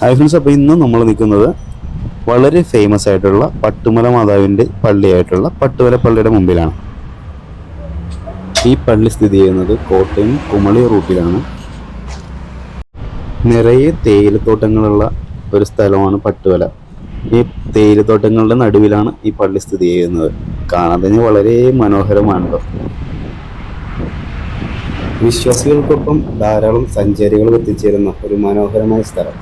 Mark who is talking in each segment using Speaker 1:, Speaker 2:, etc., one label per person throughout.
Speaker 1: Hi friends അപ്പോൾ ഇന്ന് നമ്മൾ നിൽക്കുന്നത് വളരെ ഫേമസ് ആയിട്ടുള്ള പട്ടുമല മാതാവിന്റെ പള്ളിയായിട്ടുള്ള പട്ടുമല പള്ളിയുടെ മുമ്പിലാണ്. ഈ പള്ളി സ്ഥിതി ചെയ്യുന്നത് കോട്ടയം കുമളി റൂട്ടിലാണ്. നിറയെ തേയിലത്തോട്ടങ്ങളുള്ള ഒരു സ്ഥലമാണ് പട്ടുവല ഈ തേയിലത്തോട്ടങ്ങളുടെ നടുവിലാണ് ഈ പള്ളി സ്ഥിതി ചെയ്യുന്നത്. കാണാൻ തന്നെ വളരെ മനോഹരമാണല്ലോ. വിശ്വാസികൾക്കൊപ്പം ധാരാളം സഞ്ചാരികൾ എത്തിച്ചേരുന്ന ഒരു മനോഹരമായ സ്ഥലം.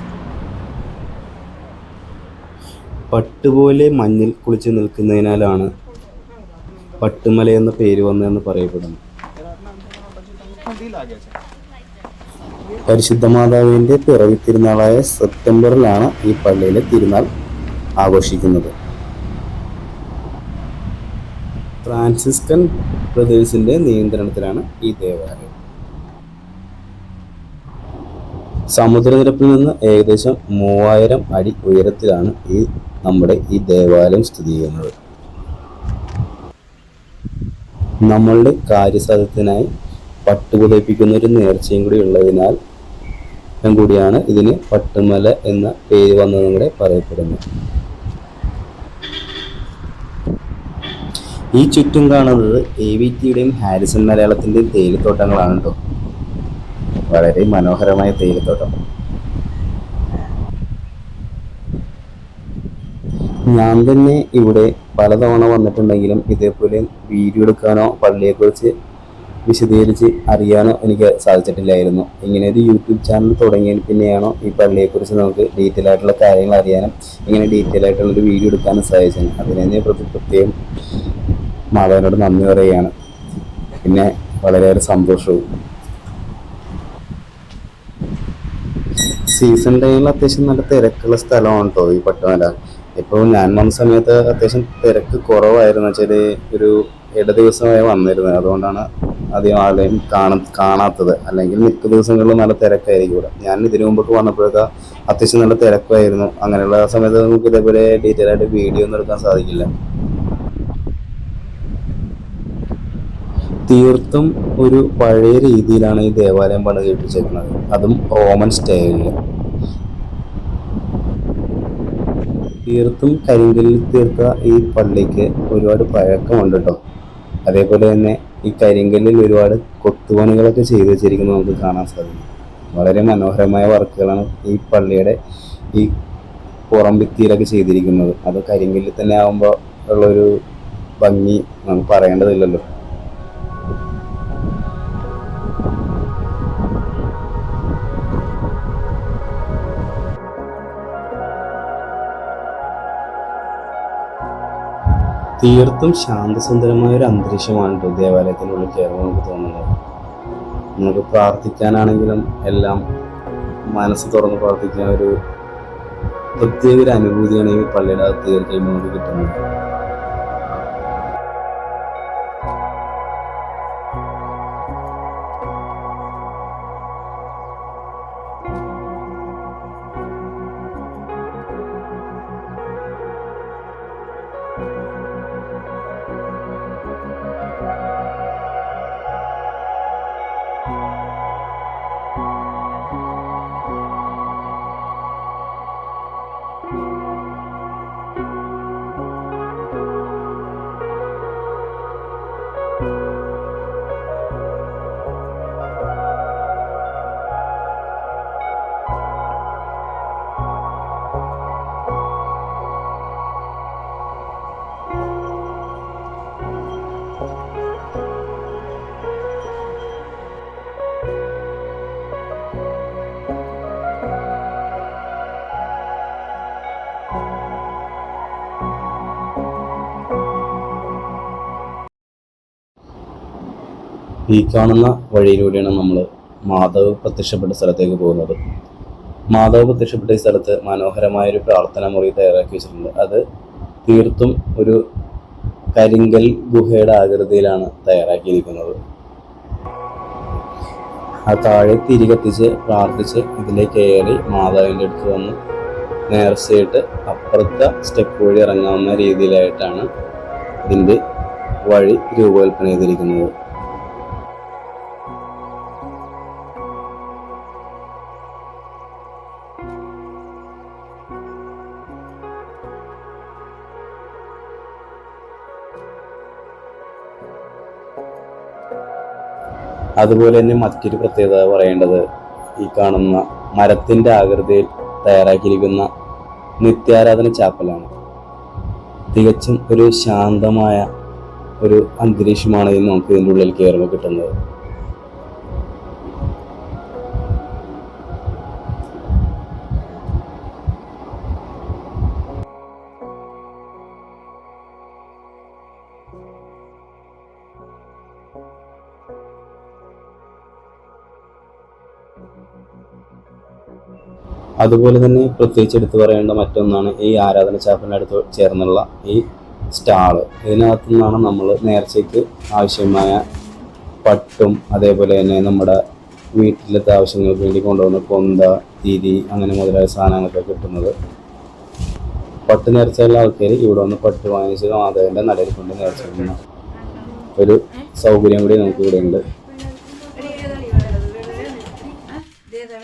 Speaker 1: പട്ടുപോലെ മഞ്ഞിൽ കുളിച്ച് നിൽക്കുന്നതിനാലാണ് പട്ടുമല എന്ന പേര് വന്നതെന്ന് പറയപ്പെടുന്നു പരിശുദ്ധ മാതാവിന്റെ പിറവി തിരുനാളായ സെപ്റ്റംബറിലാണ് ഈ പള്ളിയിലെ തിരുനാൾ ആഘോഷിക്കുന്നത്. ഫ്രാൻസിസ്കൻ ബ്രദേഴ്സിന്റെ നിയന്ത്രണത്തിലാണ് ഈ ദേവാലയം. സമുദ്രനിരപ്പിൽ നിന്ന് ഏകദേശം മൂവായിരം അടി ഉയരത്തിലാണ് ഈ നമ്മുടെ ഈ ദേവാലയം സ്ഥിതി ചെയ്യുന്നത്. നമ്മളുടെ കാര്യസാധ്യത്തിനായി പട്ടുപുതപ്പിക്കുന്ന ഒരു നേർച്ചയും കൂടി ഉള്ളതിനാൽ കൂടിയാണ് ഇതിന് പട്ടുമല എന്ന പേര് വന്നതും കൂടെ പറയപ്പെടുന്നു ഈ ചുറ്റും കാണുന്നത് എ വി ടിയുടെയും ഹാരിസൺ മലയാളത്തിന്റെയും തേയിലത്തോട്ടങ്ങളാണ് കേട്ടോ വളരെ മനോഹരമായ തേയിലത്തോട്ടം. ഞാൻ തന്നെ ഇവിടെ പലതവണ വന്നിട്ടുണ്ടെങ്കിലും ഇതേപോലെ വീഡിയോ എടുക്കാനോ പള്ളിയെക്കുറിച്ച് വിശദീകരിച്ച് അറിയാനോ എനിക്ക് സാധിച്ചിട്ടില്ലായിരുന്നു. ഇങ്ങനെ ഒരു യൂട്യൂബ് ചാനൽ തുടങ്ങിയതിന് പിന്നെയാണോ ഈ പള്ളിയെക്കുറിച്ച് നമുക്ക് ഡീറ്റെയിൽ ആയിട്ടുള്ള കാര്യങ്ങൾ അറിയാനും ഇങ്ങനെ ഡീറ്റെയിൽ ആയിട്ടുള്ള ഒരു വീഡിയോ എടുക്കാനും സാധിച്ചത്. അതിനെ പ്രതി പ്രത്യേകം മാതാവിനോട് നന്ദി പറയുകയാണ്. പിന്നെ വളരെയേറെ സന്തോഷവും. സീസൺ ടൈമിൽ അത്യാവശ്യം നല്ല തിരക്കുള്ള സ്ഥലമാണ് കേട്ടോ ഈ പട്ടുമല ഇപ്പോൾ ഞാൻ വന്ന സമയത്ത് അത്യാവശ്യം തിരക്ക് കുറവായിരുന്നു. വെച്ചാൽ ഒരു ഇട ദിവസമായി വന്നിരുന്നത്. അതുകൊണ്ടാണ് അധികം ആളെയും കാണ കാണാത്തത്. അല്ലെങ്കിൽ മിക്ക ദിവസങ്ങളിലും നല്ല തിരക്കായിരിക്കും ഇവിടെ. ഞാൻ ഇതിനു മുമ്പൊക്കെ വന്നപ്പോഴൊക്കെ അത്യാവശ്യം നല്ല തിരക്കായിരുന്നു. അങ്ങനെയുള്ള സമയത്ത് നമുക്ക് ഇതേപോലെ ഡീറ്റെയിൽ ആയിട്ട് വീഡിയോ ഒന്നും എടുക്കാൻ സാധിക്കില്ല. തീർത്തും ഒരു പഴയ രീതിയിലാണ് ഈ ദേവാലയം പണി കഴിപ്പിച്ചേക്കുന്നത് അതും റോമൻ സ്റ്റൈലിൽ തീർത്തും കരിങ്കല്ലിൽ തീർത്ത ഈ പള്ളിക്ക് ഒരുപാട് പഴക്കമുണ്ട് കേട്ടോ അതേപോലെ തന്നെ ഈ കരിങ്കല്ലിൽ ഒരുപാട് കൊത്തുപണികളൊക്കെ ചെയ്തു വെച്ചിരിക്കുന്നത് നമുക്ക് കാണാൻ സാധിക്കും. വളരെ മനോഹരമായ വർക്കുകളാണ് ഈ പള്ളിയുടെ ഈ പുറം ഭിത്തിയിലൊക്കെ ചെയ്തിരിക്കുന്നത്. അത് കരിങ്കല്ലിൽ തന്നെ ആകുമ്പോൾ ഉള്ളൊരു ഭംഗി നമുക്ക് പറയേണ്ടതില്ലല്ലോ. തീർത്തും ശാന്തസുന്ദരമായ ഒരു അന്തരീക്ഷമാണ് കേട്ടോ ദേവാലയത്തിനുള്ളിൽ കയറുമ്പോൾ നമുക്ക് തോന്നുന്നത്. നമുക്ക് പ്രാർത്ഥിക്കാനാണെങ്കിലും എല്ലാം മനസ്സ് തുറന്ന് പ്രാർത്ഥിക്കാൻ ഒരു പ്രത്യേക ഒരു അനുഭൂതിയാണ് ഈ പള്ളിയുടെ അകത്ത് കയറി കഴിയുമ്പോൾ നമുക്ക് കിട്ടുന്നത്. ഈ കാണുന്ന വഴിയിലൂടെയാണ് നമ്മൾ മാധവ് പ്രത്യക്ഷപ്പെട്ട സ്ഥലത്തേക്ക് പോകുന്നത്. മാധവ് പ്രത്യക്ഷപ്പെട്ട ഈ സ്ഥലത്ത് മനോഹരമായ ഒരു പ്രാർത്ഥന മുറി തയ്യാറാക്കി വെച്ചിട്ടുണ്ട്. അത് തീർത്തും ഒരു കരിങ്കൽ ഗുഹയുടെ ആകൃതിയിലാണ് തയ്യാറാക്കിയിരിക്കുന്നത്. ആ താഴെ തിരി കത്തിച്ച് പ്രാർത്ഥിച്ച് ഇതിലേക്ക് കയറി മാതാവിന്റെ അടുത്ത് വന്ന് നേർച്ചയിട്ട് അപ്പുറത്തെ സ്റ്റെപ്പ് വഴി ഇറങ്ങാവുന്ന രീതിയിലായിട്ടാണ് ഇതിന്റെ വഴി രൂപകൽപ്പന ചെയ്തിരിക്കുന്നത്. അതുപോലെ തന്നെ മറ്റൊരു പ്രത്യേകത പറയേണ്ടത് ഈ കാണുന്ന മരത്തിന്റെ ആകൃതിയിൽ തയ്യാറാക്കിയിരിക്കുന്ന നിത്യാരാധന ചാപ്പലാണ്. തികച്ചും ഒരു ശാന്തമായ ഒരു അന്തരീക്ഷമാണ് നമുക്ക് ഇതിന്റെ ഉള്ളിൽ കയറുമ്പോൾ കിട്ടുന്നത്. അതുപോലെ തന്നെ പ്രത്യേകിച്ച് എടുത്തു പറയേണ്ട മറ്റൊന്നാണ് ഈ ആരാധന ചാപ്പലിനടുത്ത് ചേർന്നുള്ള ഈ സ്റ്റാൾ. ഇതിനകത്തു നിന്നാണ് നമ്മൾ നേർച്ചയ്ക്ക് ആവശ്യമായ പട്ടും അതേപോലെ തന്നെ നമ്മുടെ വീട്ടിലത്തെ ആവശ്യങ്ങൾക്ക് വേണ്ടി കൊണ്ടുവന്ന കൊന്ത തിരി അങ്ങനെ മുതലായ സാധനങ്ങളൊക്കെ കിട്ടുന്നത്. പട്ട് നേർച്ചയുള്ള ആൾക്കാർ ഇവിടെ വന്ന് പട്ട് വാങ്ങിച്ച് മാധവന്റെ നടയിൽ കൊണ്ട് നേർച്ച ഒരു സൗകര്യം കൂടി നമുക്ക് ഇവിടെ ഉണ്ട്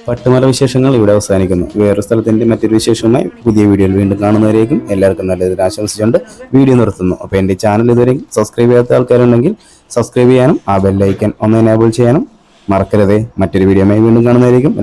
Speaker 1: പട്ടുമല വിശേഷങ്ങൾ ഇവിടെ അവസാനിക്കുന്നു. വേറൊരു സ്ഥലത്തിന്റെ മറ്റൊരു വിശേഷവുമായി പുതിയ വീഡിയോയിൽ വീണ്ടും കാണുന്നവരേക്കും എല്ലാവർക്കും നല്ലതിൽ ആശംസിച്ചുകൊണ്ട് വീഡിയോ നിർത്തുന്നു. അപ്പോൾ എന്റെ ചാനൽ ഇതുവരെ സബ്സ്ക്രൈബ് ചെയ്യാത്ത ആൾക്കാരുണ്ടെങ്കിൽ സബ്സ്ക്രൈബ് ചെയ്യാനും ആ ബെല്ലൈക്കൻ ഒന്ന് എനേബിൾ ചെയ്യാനും മറക്കരുതേ. മറ്റൊരു വീഡിയോയുമായി വീണ്ടും എല്ലാവർക്കും